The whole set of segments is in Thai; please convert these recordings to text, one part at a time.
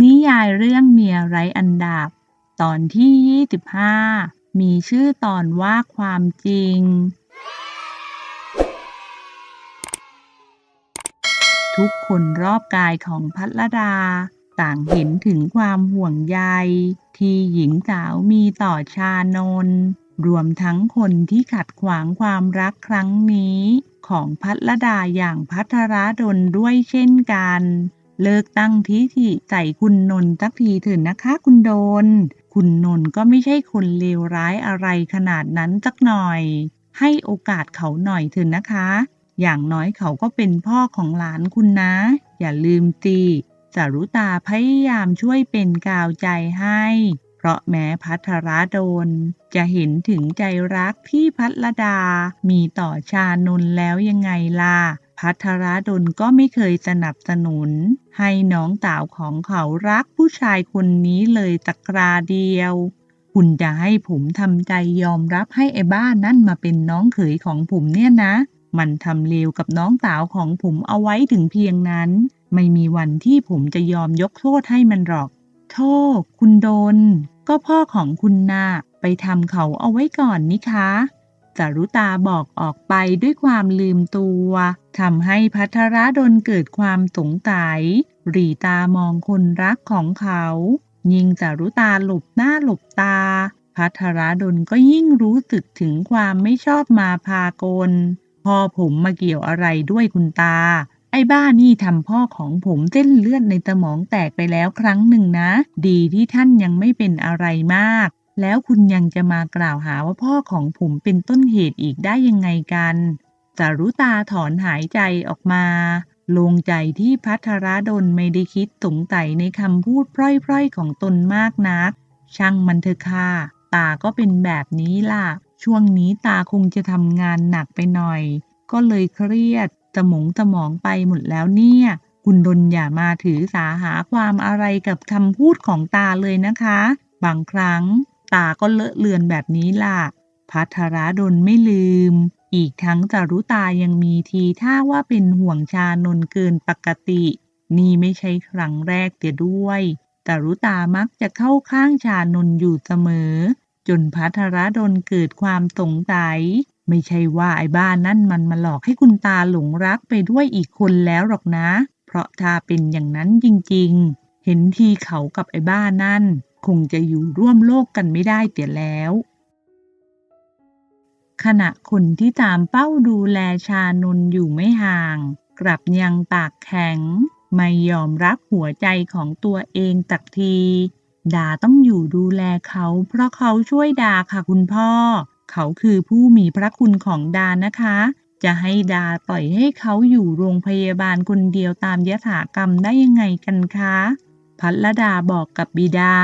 นิยายเรื่องเมียไร้อันดับ ตอนที่ 25 มีชื่อตอนว่าความจริง ทุกคนรอบกายของพัทรดา ต่างเห็นถึงความห่วงใย ที่หญิงสาวมีต่อชานนรวมทั้งคนที่ขัดขวางความรักครั้งนี้ ของพัทรดาอย่างพัทรดลด้วยเช่นกัน เลิกตั้งทิฐิใส่คุณนนท์สักทีเถิดนะคะ คุณโดน คุณนนท์ก็ไม่ใช่คนเลวร้ายอะไรขนาดนั้นสักหน่อย ให้โอกาสเขาหน่อยเถิดนะคะ อย่างน้อยเขาก็เป็นพ่อของหลานคุณนะ อย่าลืมตีจารุตาพยายามช่วยเป็นกาวใจให้ เพราะแม้พัทรดลจะเห็นถึงใจรักที่พัทรดา มีต่อชานนท์แล้วยังไงล่ะ พัทรดลก็ไม่เคยสนับสนุน ให้น้องสาวของเขารักผู้ชายคนนี้เลยตะกราเดียว คุณจะให้ผมทำใจยอมรับให้ไอ้บ้านนั่นมาเป็นน้องเขยของผมเนี่ยนะ มันทำเลวกับน้องสาวของผมเอาไว้ถึงเพียงนั้น ไม่มีวันที่ผมจะยอมยกโทษให้มันหรอก โทษ คุณโดน ก็พ่อของคุณนาไปทำเขาเอาไว้ก่อนนี่คะ จารุตาบอกออกไปด้วยความลืมตัวทำให้พัทรดลเกิดความสงสัยรีตามองคนรักของเขา ยิ่งจารุตาหลบหน้าหลบตา พัทรดลก็ยิ่งรู้สึกถึงความไม่ชอบมาพากล พ่อผมมาเกี่ยวอะไรด้วยคุณตา ไอ้บ้านี่ทำพ่อของผมเส้นเลือดในสมองแตกไปแล้วครั้งหนึ่งนะ ดีที่ท่านยังไม่เป็นอะไรมาก แล้วคุณยังจะมากล่าวหาว่าพ่อของผมเป็นต้นเหตุอีกได้ยังไงกันจารุตาถอนหายใจออกมาลงใจที่พัทรดลไม่ได้คิดสงสัยในคำพูดพร่อยๆ ของตนมากนัก ช่างมันเถอะค่ะ ตาก็เป็นแบบนี้ล่ะ ช่วงนี้ตาคงจะทำงานหนักไปหน่อย ก็เลยเครียดสมองสมองไปหมดแล้วเนี่ย คุณดนอย่ามาถือสาหาความอะไรกับคำพูดของตาเลยนะคะ บางครั้ง ตาก็เลอะเลือนแบบนี้ล่ะพัทรดลไม่ลืม อีกทั้งจารุตายังมีทีท่าว่าเป็นห่วงชานนเกินปกติ นี่ไม่ใช่ครั้งแรกเตียด้วยจารุตามักจะเข้าข้างชานนอยู่เสมอ จนพัทรดลเกิดความสงสัย ไม่ใช่ว่าไอ้บ้านนั่นมันมาหลอกให้คุณตาหลงรักไปด้วยอีกคนแล้วหรอกนะ เพราะถ้าเป็นอย่างนั้นจริงๆ เห็นทีเขากับไอ้บ้านนั่น คงจะอยู่ร่วมโลกกันไม่ได้เตี่ยแล้ว ขณะคนที่ตามเป้าดูแลชานนอยู่ไม่ห่าง กลับยังปากแข็ง ไม่ยอมรับหัวใจของตัวเองตักทีดาต้องอยู่ดูแลเขา เพราะเขาช่วยดาค่ะคุณพ่อ เขาคือผู้มีพระคุณของดานะคะ จะให้ดาปล่อยให้เขาอยู่โรงพยาบาลคนเดียวตามยถากรรมได้ยังไงกันคะ พัทรดาบอกกับบิดา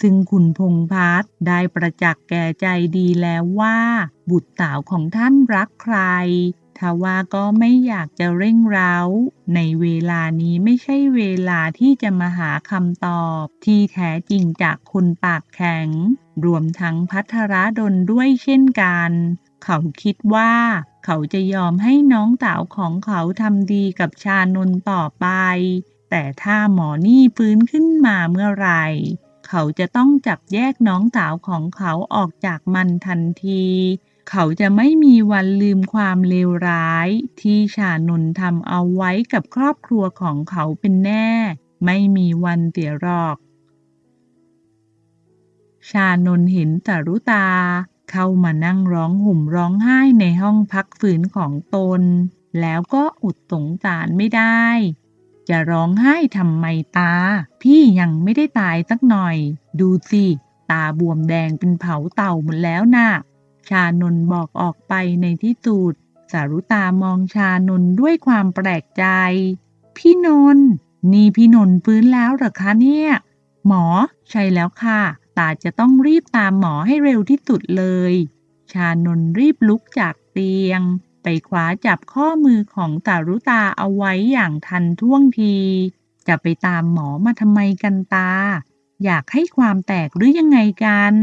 ซึ่งคุณพงพัฒได้ประจักษ์แก่ใจดีแล้วว่า บุตรสาวของท่านรักใครทว่าก็ไม่อยากจะเร่งเร้า ในเวลานี้ไม่ใช่เวลาที่จะมาหาคำตอบที่แท้จริงจากคนปากแข็ง รวมทั้งพัทรดลด้วยเช่นกัน เขาคิดว่าเขาจะยอมให้น้องสาวของเขาทำดีกับชานนต่อไป แต่ถ้าหมอนี่ฟื้นขึ้นมาเมื่อไหร่เขาจะต้องจับแยกน้องสาวของเขาออกจากมันทันที เขาจะไม่มีวันลืมความเลวร้าย ที่ชานนทำเอาไว้กับครอบครัวของเขาเป็นแน่ ไม่มีวันเสียหรอกชานนเห็นจารุตา เข้ามานั่งร้องห่มร้องไห้ในห้องพักฝืนของตน แล้วก็อุดสงสารไม่ได้ จะร้องไห้ทำไมตา พี่ยังไม่ได้ตายสักหน่อย ดูสิ ตาบวมแดงเป็นเผาเต่าหมดแล้วนะ่ะ ชานนบอกออกไปในที่สุดสารุตามองชานนด้วยความแปลกใจ พี่นนนี่พี่นนฟื้นแล้วหรอคะเนี่ย หมอ ใช่แล้วค่ะ ตาจะต้องรีบตามหมอให้เร็วที่สุดเลย ชานนรีบลุกจากเตียง ไปคว้าจับข้อมือของตารุตาเอาไว้อย่างทันท่วงที จะไปตามหมอมาทำไมกันตา อยากให้ความแตกหรือยังไงกัน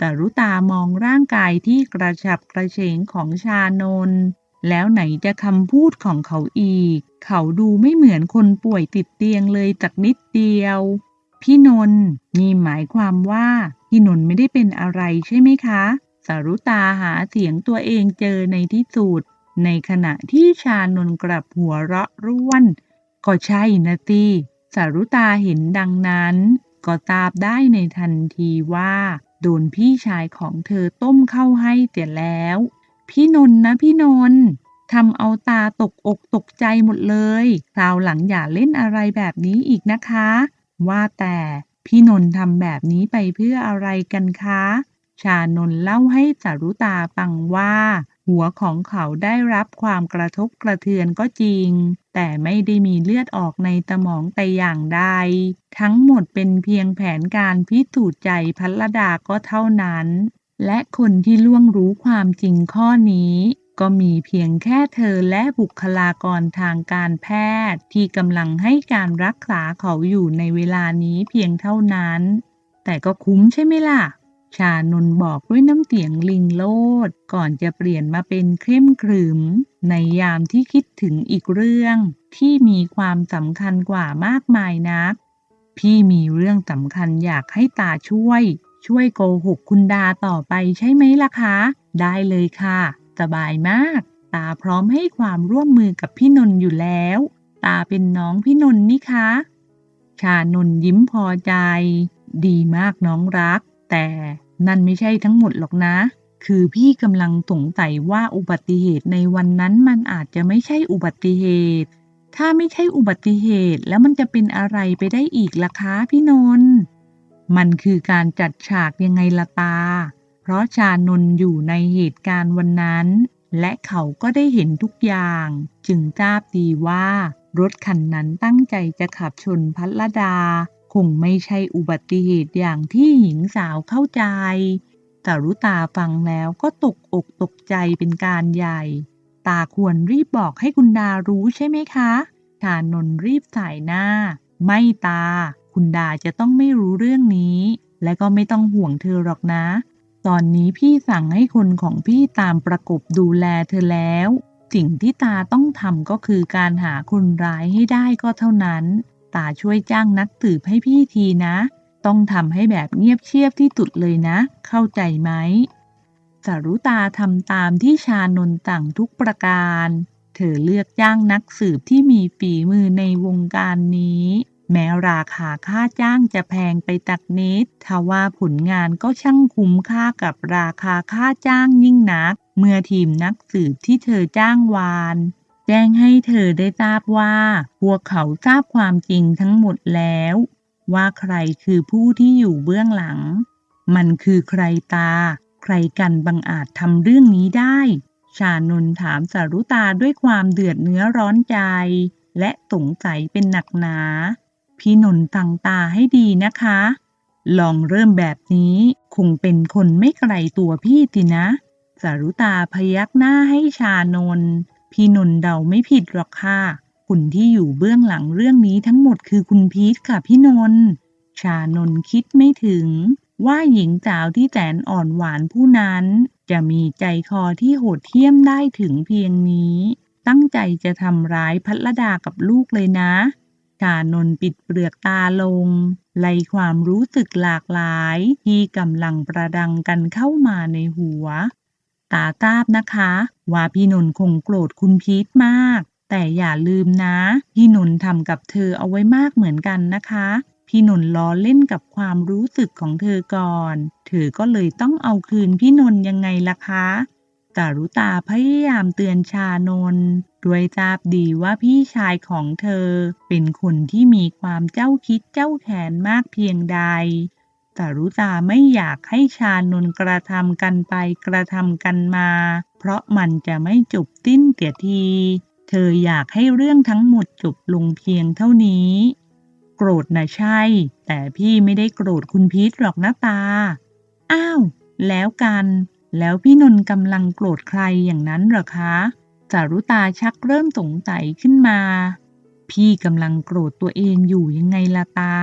ตารุตามองร่างกายที่กระฉับกระเฉงของชานนแล้วไหนจะคำพูดของเขาอีก เขาดูไม่เหมือนคนป่วยติดเตียงเลยจากนิดเดียว พี่นนท์นี่หมายความว่า พี่นนท์ไม่ได้เป็นอะไรใช่ไหมคะ สารุตาหาเสียงตัวเองเจอในที่สุด ในขณะที่ชานนกลับหัวเราะร่วน ก็ใช่นะตีสารุตาเห็นดังนั้น ก็ตาบได้ในทันทีว่า โดนพี่ชายของเธอต้มเข้าให้เสียแล้ว พี่นนท์นะพี่นนท์ทำเอาตาตกอกตกใจหมดเลยคราวหลังอย่าเล่นอะไรแบบนี้อีกนะคะ ว่าแต่พี่นนท์ทำแบบนี้ไปเพื่ออะไรกันคะ ชานนเล่าให้สารุตาฟังว่า หัวของเขาได้รับความกระทบกระเทือนก็จริง แต่ไม่ได้มีเลือดออกในสมองแต่อย่างใด ทั้งหมดเป็นเพียงแผนการพิสูจน์ใจพัลดาก็เท่านั้น และคนที่ล่วงรู้ความจริงข้อนี้ก็มีเพียงแค่เธอและบุคลากรทางการแพทย์ที่กำลังให้การรักษาเขาอยู่ในเวลานี้เพียงเท่านั้น แต่ก็คุ้มใช่ไหมล่ะ ชานนบอกด้วยน้ำเสียงลิงโลด ก่อนจะเปลี่ยนมาเป็นเข้มขรึม ในยามที่คิดถึงอีกเรื่อง ที่มีความสำคัญกว่ามากมายนัก พี่มีเรื่องสำคัญอยากให้ตาช่วย ช่วยโกหกคุณดาต่อไปใช่ไหมล่ะคะ ได้เลยค่ะ สบายมาก ตาพร้อมให้ความร่วมมือกับพี่นนท์อยู่แล้ว ตาเป็นน้องพี่นนท์นี่คะ ชานนยิ้มพอใจ ดีมากน้องรัก แต่นั่นไม่ใช่ทั้งหมดหรอกนะ คือพี่กำลังสงสัยว่าอุบัติเหตุในวันนั้นมันอาจจะไม่ใช่อุบัติเหตุ ถ้าไม่ใช่อุบัติเหตุแล้วมันจะเป็นอะไรไปได้อีกล่ะคะพี่นนท์มันคือการจัดฉากยังไงละตา เพราะชานนท์อยู่ในเหตุการณ์วันนั้น และเขาก็ได้เห็นทุกอย่าง จึงทราบดีว่ารถคันนั้นตั้งใจจะขับชนพัลดา คงไม่ใช่อุบัติเหตุอย่างที่หญิงสาวเข้าใจสารุตาฟังแล้วก็ตกอกตกใจเป็นการใหญ่ ตาควรรีบบอกให้คุณดารู้ใช่ไหมคะชานนรีบสายหน้า ไม่ตา คุณดาจะต้องไม่รู้เรื่องนี้ และก็ไม่ต้องห่วงเธอหรอกนะ ตอนนี้พี่สั่งให้คนของพี่ตามประกบดูแลเธอแล้ว สิ่งที่ตาต้องทำก็คือการหาคนร้ายให้ได้ก็เท่านั้น ตาช่วยจ้างนักสืบให้พี่ทีนะ ต้องทำให้แบบเงียบเชียบที่สุดเลยนะ เข้าใจไหมสารุตาทำตามที่ชานนท์สั่งทุกประการ เธอเลือกจ้างนักสืบที่มีฝีมือในวงการนี้ แม้ราคาค่าจ้างจะแพงไปตักนิดทว่าผลงานก็ช่างคุ้มค่ากับราคาค่าจ้างยิ่งนัก เมื่อทีมนักสืบที่เธอจ้างวาน จ้งให้เธอได้ทราบว่า พวกเขาทราบความจริงทั้งหมดแล้ว ว่าใครคือผู้ที่อยู่เบื้องหลัง มันคือใครตา ใครกันบังอาจทำเรื่องนี้ได้ ชานนถามสารุตาด้วยความเดือดเนื้อร้อนใจ และสงสัยเป็นหนักหนา พี่นนท์ตั้งตาให้ดีนะคะ ลองเริ่มแบบนี้คงเป็นคนไม่ไกลตัวพี่สินะสารุตาพยักหน้าให้ชานน พี่นนท์เดาไม่ผิดหรอกค่ะคุณที่อยู่เบื้องหลังเรื่องนี้ทั้งหมดคือคุณพีทค่ะพี่นนท์ชานนคิดไม่ถึง ว่าหญิงสาวที่แสนอ่อนหวานผู้นั้น จะมีใจคอที่โหดเหี้ยมได้ถึงเพียงนี้ ตั้งใจจะทำร้ายพัลดากับลูกเลยนะชานนปิดเปลือกตาลง ไล่ความรู้สึกหลากหลาย ที่กำลังประดังกันเข้ามาในหัว ตาทราบนะคะ ว่าพี่นนท์คงโกรธคุณพีทมาก แต่อย่าลืมนะ พี่นนท์ทำกับเธอเอาไว้มากเหมือนกันนะคะ พี่นนท์ล้อเล่นกับความรู้สึกของเธอก่อน เธอก็เลยต้องเอาคืนพี่นนท์ยังไงล่ะคะสารุตาพยายามเตือนชานนด้วยทราบดีว่าพี่ชายของเธอเป็นคนที่มีความเจ้าคิดเจ้าแขนมากเพียงใด สารุตาไม่อยากให้ชานนท์กระทำกันไปกระทำกันมา เพราะมันจะไม่จบสิ้นเสียที เธออยากให้เรื่องทั้งหมดจบลงเพียงเท่านี้ โกรธนะใช่ แต่พี่ไม่ได้โกรธคุณพีทหรอกนะตา อ้าว แล้วกัน แล้วพี่นนท์กำลังโกรธใครอย่างนั้นหรอคะจารุตาชักเริ่มสงสัยขึ้นมา พี่กำลังโกรธตัวเองอยู่ยังไงละตา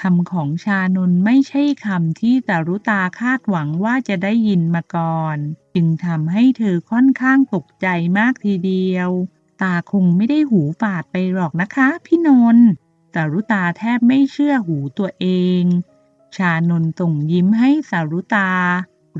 คำของชานนไม่ใช่คำที่จารุตาคาดหวังว่าจะได้ยินมาก่อน จึงทำให้เธอค่อนข้างตกใจมากทีเดียว ตาคงไม่ได้หูฝาดไปหรอกนะคะ พี่นนท์สารุตาแทบไม่เชื่อหูตัวเอง ชานนท์ส่งยิ้มให้สารุตา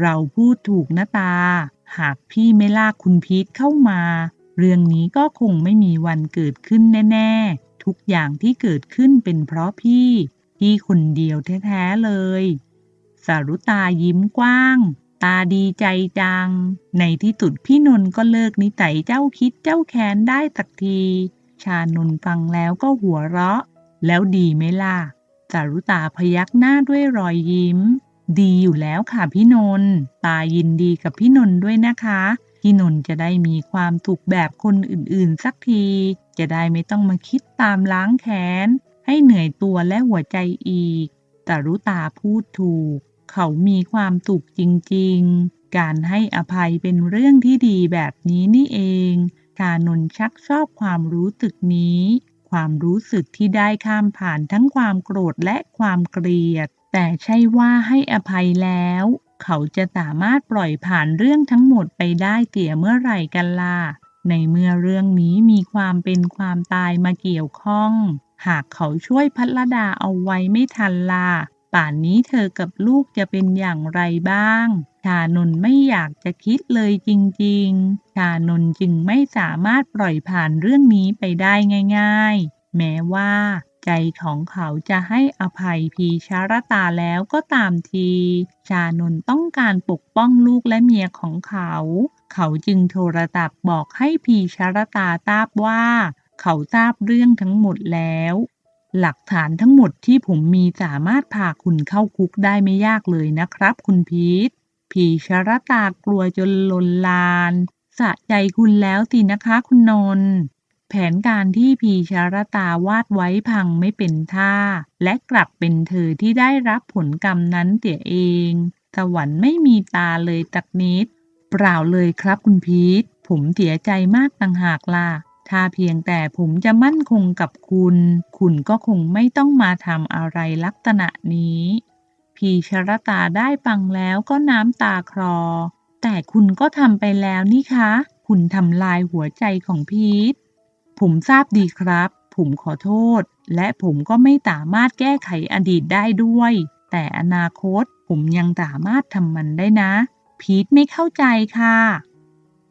เราพูดถูกนะตา หากพี่ไม่ลากคุณพีทเข้ามา เรื่องนี้ก็คงไม่มีวันเกิดขึ้นแน่ ๆ ทุกอย่างที่เกิดขึ้นเป็นเพราะพี่ พี่คนเดียวแท้ๆเลย สารุตายิ้มกว้าง ตาดีใจจัง ในที่สุดพี่นนท์ก็เลิกนิสัยเจ้าคิดเจ้าแค้นได้สักที ชานนท์ฟังแล้วก็หัวเราะ แล้วดีไหมล่ะ สารุตาพยักหน้าด้วยรอยยิ้ม ดีอยู่แล้วค่ะพี่นนท์ ตายินดีกับพี่นนท์ด้วยนะคะพี่นนท์จะได้มีความสุขแบบคนอื่นๆ สักที จะได้ไม่ต้องมาคิดตามล้างแค้น ให้เหนื่อยตัวและหัวใจอีกสารุตาพูดถูก เขามีความสุขจริงๆ การให้อภัยเป็นเรื่องที่ดีแบบนี้นี่เองชานนท์ชักชอบความรู้สึกนี้ ความรู้สึกที่ได้ข้ามผ่านทั้งความโกรธและความเกลียด แต่ใช่ว่าให้อภัยแล้ว เขาจะสามารถปล่อยผ่านเรื่องทั้งหมดไปได้เตี่ยเมื่อไหร่กันล่ะในเมื่อเรื่องนี้มีความเป็นความตายมาเกี่ยวข้อง หากเขาช่วยพัทรดาเอาไว้ไม่ทันล่ะป่านนี้เธอกับลูกจะเป็นอย่างไรบ้าง ชานนไม่อยากจะคิดเลยจริงๆ ชานนจึงไม่สามารถปล่อยผ่านเรื่องนี้ไปได้ง่ายๆ แม้ว่า ใจของเขาจะให้อภัยพีชารตาแล้วก็ตามที ชานนต้องการปกป้องลูกและเมียของเขา เขาจึงโทรศัพท์บอกให้พีชารตาทราบว่า เขาทราบเรื่องทั้งหมดแล้ว หลักฐานทั้งหมดที่ผมมีสามารถพาคุณเข้าคุกได้ไม่ยากเลยนะครับ คุณพีทพีชรตากลัวจนลนลานสะใจคุณแล้วสินะคะคุณนนท์แผนการที่พีชารตาวาดไว้พังไม่เป็นท่า และกลับเป็นเธอที่ได้รับผลกรรมนั้นเสียเอง สวรรค์ไม่มีตาเลยตักนิด เปล่าเลยครับคุณพีทผมเสียใจมากต่างหากล่ะ ถ้าเพียงแต่ผมจะมั่นคงกับคุณ คุณก็คงไม่ต้องมาทำอะไรลักษณะนี้พีชรตาได้ฟังแล้วก็น้ำตาคลอ แต่คุณก็ทำไปแล้วนี่คะ คุณทำลายหัวใจของพีท ผมทราบดีครับ ผมขอโทษ และผมก็ไม่สามารถแก้ไขอดีตได้ด้วย แต่อนาคตผมยังสามารถทำมันได้นะ พีทไม่เข้าใจค่ะ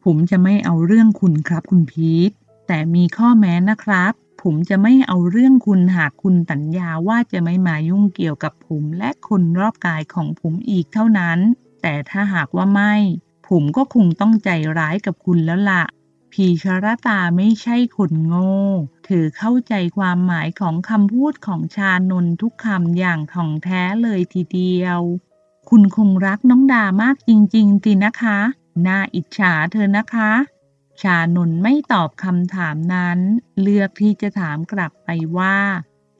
ผมจะไม่เอาเรื่องคุณครับคุณพีท แต่มีข้อแม้นะครับ ผมจะไม่เอาเรื่องคุณหากคุณสัญญาว่าจะไม่มายุ่งเกี่ยวกับผมและคนรอบกายของผมอีกเท่านั้น แต่ถ้าหากว่าไม่ ผมก็คงต้องใจร้ายกับคุณแล้วละ่ะพีชรตาไม่ใช่คนโง่ เธอเข้าใจความหมายของคำพูดของชานนทุกคำอย่างถ่องแท้เลยทีเดียว คุณคงรักน้องดามากจริง ๆ สินะคะ น่าอิจฉาเธอนะคะ ชานนท์ไม่ตอบคำถามนั้น เลือกที่จะถามกลับไปว่า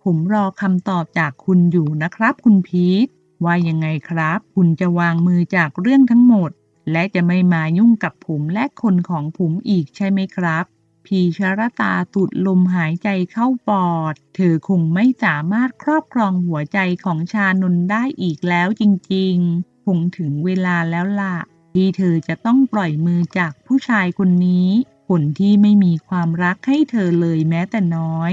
ผมรอคำตอบจากคุณอยู่นะครับ คุณพีทว่ายังไงครับ คุณจะวางมือจากเรื่องทั้งหมด และจะไม่มายุ่งกับผมและคนของผมอีกใช่ไหมครับ พีชรตาตุดลมหายใจเข้าปอด เธอคงไม่สามารถครอบครองหัวใจของชานนได้อีกแล้วจริงๆ คงถึงเวลาแล้วล่ะ ที่เธอจะต้องปล่อยมือจากผู้ชายคนนี้คนที่ไม่มีความรักให้เธอเลยแม้แต่น้อย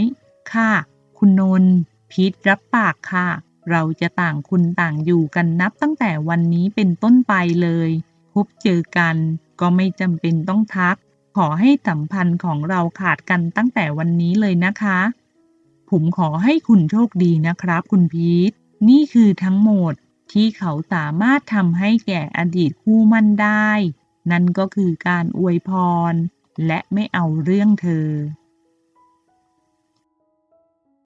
ค่ะ คุณนนท์พีทรับปากค่ะ เราจะต่างคุณต่างอยู่กันนับตั้งแต่วันนี้เป็นต้นไปเลย พบเจอกันก็ไม่จำเป็นต้องทัก ขอให้สัมพันธ์ของเราขาดกันตั้งแต่วันนี้เลยนะคะ ผมขอให้คุณโชคดีนะครับคุณพีทนี่คือทั้งหมด ที่เขาสามารถทำให้แก่อดีตคู่มั่นได้ นั่นก็คือการอวยพร และไม่เอาเรื่องเธอ